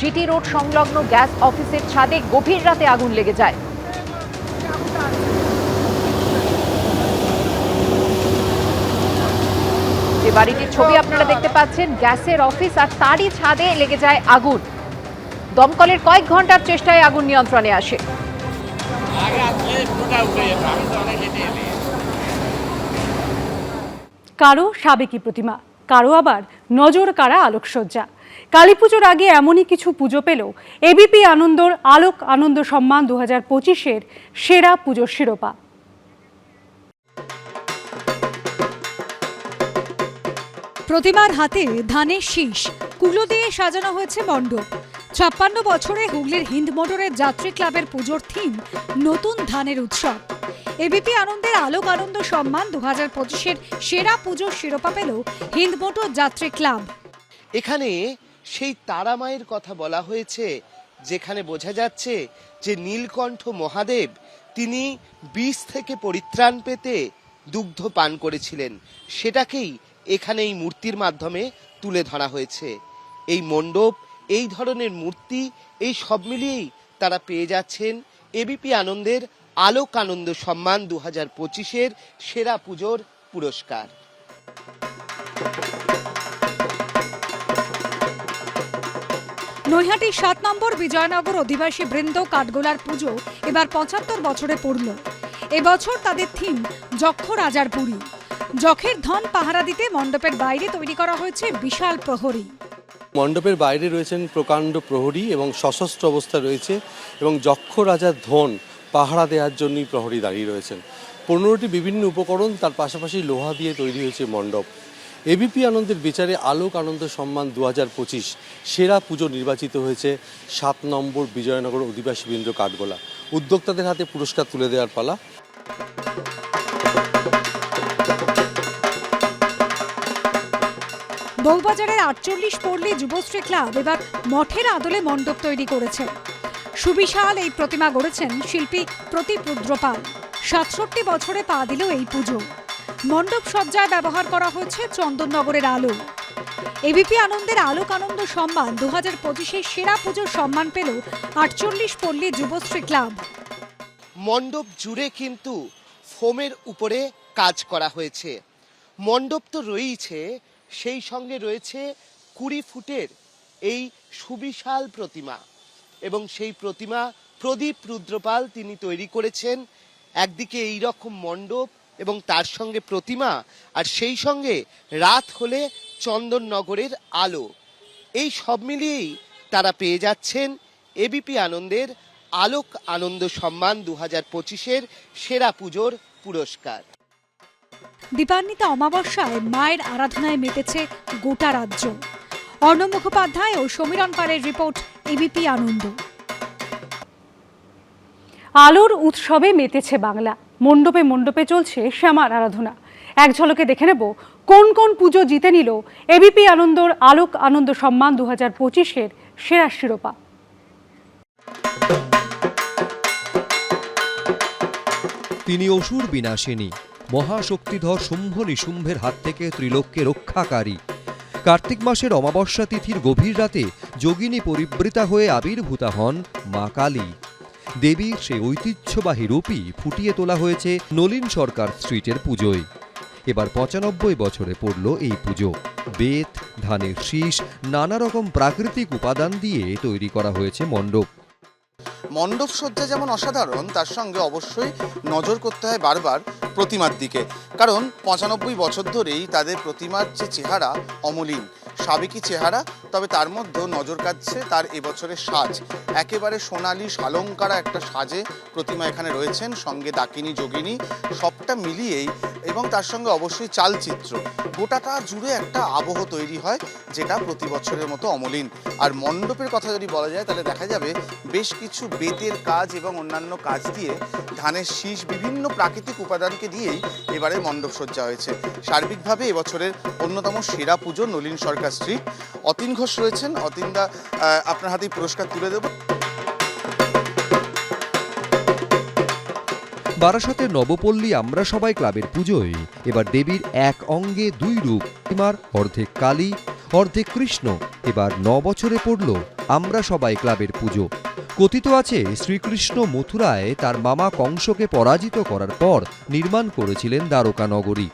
GT road সংলগ্ন gas অফিসের ছাদে গভীর রাতে আগুন লেগে যায়। যে বাড়িটির ছবি আপনারা দেখতে পাচ্ছেন, গ্যাসের অফিস আর তারই ছাদে লেগে যায় আগুন। দমকলের কয়েক ঘণ্টার চেষ্টায় আগুন নিয়ন্ত্রণে আসে। কারও সাবেকি প্রতিমা, কারও আবার নজর কাড়া আলোকসজ্জা। কালী পুজোর আগে এমনই কিছু পুজো পেল। এবিপি আনন্দর আলোক আনন্দ সম্মান দু হাজার পঁচিশের সেরা পুজোর শিরোপা। প্রতিমার হাতে ধানের শীষ কুলো দিয়ে সাজানো হয়েছে মণ্ডপ। ছাপ্পান্ন বছরে হুগলির হিন্দ মোটরের যাত্রী ক্লাবের পুজোর থিম নতুন ধানের উৎসব। এবিপি আনন্দের আলোক আনন্দ সম্মান দু হাজার পঁচিশের সেরা পুজোর শিরোপা পেল হিন্দ মোটর যাত্রী ক্লাব। এখানে সেই তারা মায়ের কথা বলা হয়েছে, যেখানে বোঝা যাচ্ছে যে নীলকণ্ঠ মহাদেব তিনি বিষ থেকে পরিত্রাণ পেতে দুগ্ধ পান করেছিলেন। সেটাকেই এখানে এই মূর্তির মাধ্যমে তুলে ধরা হয়েছে। এই মণ্ডপ, এই ধরনের মূর্তি, এই সব মিলিয়েই তারা পেয়ে যাচ্ছেন এবিপি আনন্দের আলোক আনন্দ সম্মান দু হাজার পঁচিশের সেরা পুজোর পুরস্কার। নৈহাটির সাত নম্বর বিজয়নগর অধিবাসী বৃন্দ কাঠগোলার পুজো এবার পঁচাত্তর বছরে পড়ল এবছর তাদের থিম, যক্ষ রাজার পুরী। যখের ধন পাহারা দিতে মণ্ডপের বাইরে তৈরি করা হয়েছে বিশাল প্রহরী। মণ্ডপের বাইরে রয়েছেন প্রকাণ্ড প্রহরী এবং সশস্ত্র অবস্থা রয়েছে এবং যক্ষ রাজার ধন পাহারা দেওয়ার জন্যই প্রহরী দাঁড়িয়ে রয়েছেন। পনেরোটি বিভিন্ন উপকরণ, তার পাশাপাশি লোহা দিয়ে তৈরি হয়েছে মণ্ডপ। এবিপি আনন্দের বিচারে আলোক আনন্দ সম্মান দু হাজার পঁচিশ সেরা পুজো নির্বাচিত হয়েছে সাত নম্বর বিজয়নগর অধিবাসী বৃন্দ কাঠগোলা। উদ্যোক্তাদের হাতে পুরস্কার তুলে দেওয়ার পালা। বউবাজারের আটচল্লিশ পল্লী যুবশ্রী ক্লাব এবার মঠের আদলে মণ্ডপ তৈরি করেছে। সুবিশাল এই প্রতিমা গড়েছেন শিল্পী প্রতীপ রুদ্রপাল। সাতষট্টি বছরে পা দিল এই পুজো। মণ্ডপ সজ্জায় ব্যবহার করা হয়েছে চন্দননগরের আলো। এবিপি আনন্দের আলোক আনন্দ সম্মান দু হাজার পঁচিশের সেরা পুজোর সম্মান পেল আটচল্লিশ পল্লী যুবশ্রী ক্লাব। মণ্ডপ জুড়ে কিন্তু ফোমের উপরে কাজ করা হয়েছে। মণ্ডপ তো রয়েছে সেই সঙ্গে রয়েছে কুড়ি ফুটের এই সুবিশাল প্রতিমা এবং সেই প্রতিমা প্রদীপ রুদ্রপাল তিনি তৈরি করেছেন। একদিকে এই রকম মণ্ডপ এবং তার সঙ্গে প্রতিমা আর সেই সঙ্গে রাত হলে চন্দননগরের আলো। এই সব মিলিয়েই তারা পেয়ে যাচ্ছেন এবিপি আনন্দের আলোক আনন্দ সম্মান দু হাজার পঁচিশের সেরা পুজোর পুরস্কার। দীপান্বিতা অমাবস্যায় মায়ের আরাধনায় মেতেছে গোটা রাজ্য। অর্ণব মুখোপাধ্যায় ও সমীরণ পালের রিপোর্ট এবিপি আনন্দ। আলোর উৎসবে মেতেছে বাংলা। মণ্ডপে মণ্ডপে চলছে শ্যামার আরাধনা। এক ঝলকে দেখে নেব কোন কোন পুজো জিতে নিল এবিপি আনন্দর আলোক আনন্দ সম্মান দু হাজার পঁচিশের সেরা শিরোপা। তিনি অসুর বিনাশিনী, মহাশক্তিধর শুম্ভ নিশুম্ভের হাত থেকে ত্রিলোককে রক্ষাকারী। কার্তিক মাসের অমাবস্যা তিথির গভীর রাতে যোগিনী পরিবৃতা হয়ে আবির্ভূতা হন মা কালী। দেবীর সে ঐতিহ্যবাহী রূপই ফুটিয়ে তোলা হয়েছে নলিন সরকার স্ট্রিটের পুজোয়। এবার পঁচানব্বই বছরে পড়ল এই পুজো। বেত, ধানের শীষ, নানা রকম প্রাকৃতিক উপাদান দিয়ে তৈরি করা হয়েছে মণ্ডপ। মণ্ডপ সজ্জা যেমন অসাধারণ, তার সঙ্গে অবশ্যই নজর করতে হয় বারবার প্রতিমার দিকে। কারণ পঁচানব্বই বছর ধরেই তাদের প্রতিমার যে চেহারা অমলিন। সাবেকি চেহারা, তবে তার মধ্যেও নজর কাটছে তার এবছরের সাজ। একেবারে সোনালি সালঙ্কারা একটা সাজে প্রতিমা এখানে রয়েছেন, সঙ্গে দাকিনী, যোগিনী, সবটা মিলিয়েই এবং তার সঙ্গে অবশ্যই চালচিত্র। গোটাটা জুড়ে একটা আবহ তৈরি হয়, যেটা প্রতি বছরের মতো অমলিন। আর মণ্ডপের কথা যদি বলা যায়, তাহলে দেখা যাবে বেশ কিছু বেতের কাজ এবং অন্যান্য কাজ দিয়ে ধানের শীষ বিভিন্ন প্রাকৃতিক উপাদানকে দিয়েই এবারে মণ্ডপ সজ্জা হয়েছে। সার্বিকভাবে এবছরের অন্যতম সেরা পুজো নলিন সরকার স্ট্রিট। অতীন ঘোষ রয়েছেন। অতীনদা আপনার হাতেই পুরস্কার তুলে দেবো। বারাসাতের নবপল্লী আমরা সবাই ক্লাবের পুজোয়। এবার দেবীর এক অঙ্গে দুই রূপ প্রতিমার অর্ধেক কালী, অর্ধেক কৃষ্ণ। এবার ন বছরে পড়ল আমরা সবাই ক্লাবের পুজো। কথিত আছে, শ্রীকৃষ্ণ মথুরায় তার মামা কংসকে পরাজিত করার পর নির্মাণ করেছিলেন দ্বারকা নগরী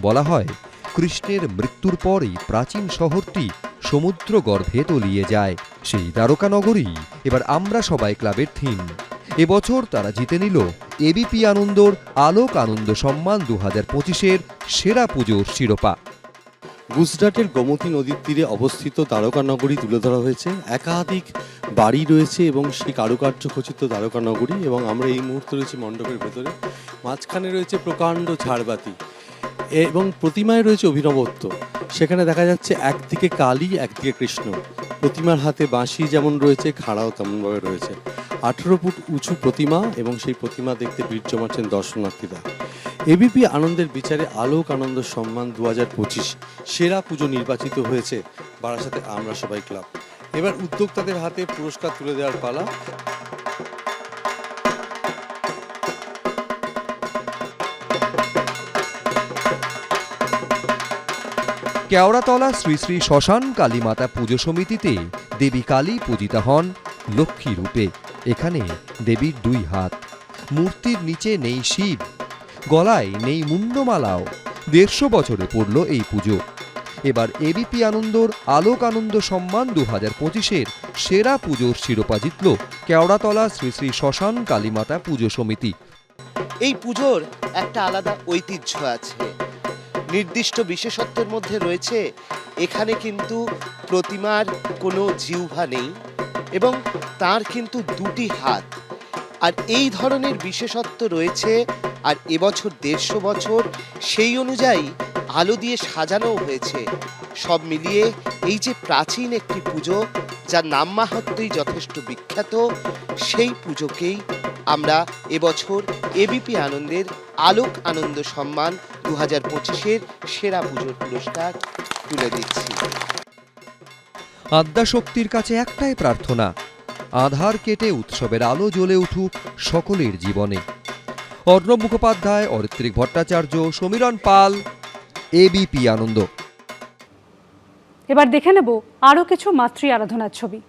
বলা হয়, কৃষ্ণের মৃত্যুর পরই প্রাচীন শহরটি সমুদ্র গর্ভে তলিয়ে যায়। সেই দ্বারকা নগরী এবার আমরা সবাই ক্লাবের থিম। এবছর তারা জিতে নিল এবিপি আনন্দর আলোক আনন্দ সম্মান দু হাজার পঁচিশের সেরা পুজোর শিরোপা। গুজরাটের গোমতী নদীর তীরে অবস্থিত দ্বারকানগরী তুলে ধরা হয়েছে। একাধিক বাড়ি রয়েছে এবং সেই কারুকার্য খচিত দ্বারকানগরী এবং আমরা এই মুহূর্তে রয়েছি মণ্ডপের ভেতরে। মাঝখানে রয়েছে প্রকাণ্ড ঝাড়বাতি। এবং প্রতিমায় রয়েছে অভিনবত্ব। সেখানে দেখা যাচ্ছে একদিকে কালী, একদিকে কৃষ্ণ। প্রতিমার হাতে বাঁশি যেমন রয়েছে, খাড়াও তেমনভাবে রয়েছে। আঠেরো ফুট উঁচু প্রতিমা এবং সেই প্রতিমা দেখতে ভিড় জমাচ্ছেন দর্শনার্থীরা। এবিপি আনন্দের বিচারে আলোক আনন্দ সম্মান দু হাজার পঁচিশ সেরা পুজো নির্বাচিত হয়েছে বারাসাতে আমরা সবাই ক্লাব। এবার উদ্যোক্তাদের হাতে পুরস্কার তুলে দেওয়ার পালা। কেওড়াতলা শ্রী শ্রী শ্মশান কালী মাতা পুজো সমিতিতে দেবী কালী পূজিতা হন লক্ষ্মী রূপে। এখানে দেবীর দুই হাত। মূর্তির নিচে নেই শিব। গলায় নেই মুন্ডমালাও। দেড়শো বছরে পড়ল এই পুজো। এবার এবিপি আনন্দর আলোক আনন্দ সম্মান দু হাজার পঁচিশের সেরা পুজোর শিরোপা জিতল কেওড়াতলা শ্রী শ্রী শ্মশান কালীমাতা পুজো সমিতি। এই পুজোর একটা আলাদা ঐতিহ্য আছে। নির্দিষ্ট বিশেষত্বের মধ্যে রয়েছে, এখানে কিন্তু প্রতিমার কোনো জিহ্বা নেই এবং তার কিন্তু দুটি হাত। আর এই ধরনের বিশেষত্ব রয়েছে, আর এবছর দেড়শো বছর সেই অনুযায়ী আলো দিয়ে সাজানো হয়েছে। সব মিলিয়ে এই যে প্রাচীন একটি পুজো, যার নামমাহাত্মই যথেষ্ট বিখ্যাত, সেই পুজোকেই আমরা এবছর এবিপি আনন্দের আলোক আনন্দ সম্মান দু হাজার পঁচিশের সেরা পুজোর পুরস্কার তুলে দিচ্ছি। আদ্যাশক্তির কাছে একটাই প্রার্থনা আধার কেটে উৎসবের আলো জ্বলে উঠুক সকলের জীবনে। অর্ণব মুখোপাধ্যায় অরিত্রিক ভট্টাচার্য সমীরণ পাল এবিপি আনন্দ। এবার দেখে নেব আরও কিছু মাতৃ আরাধনার ছবি।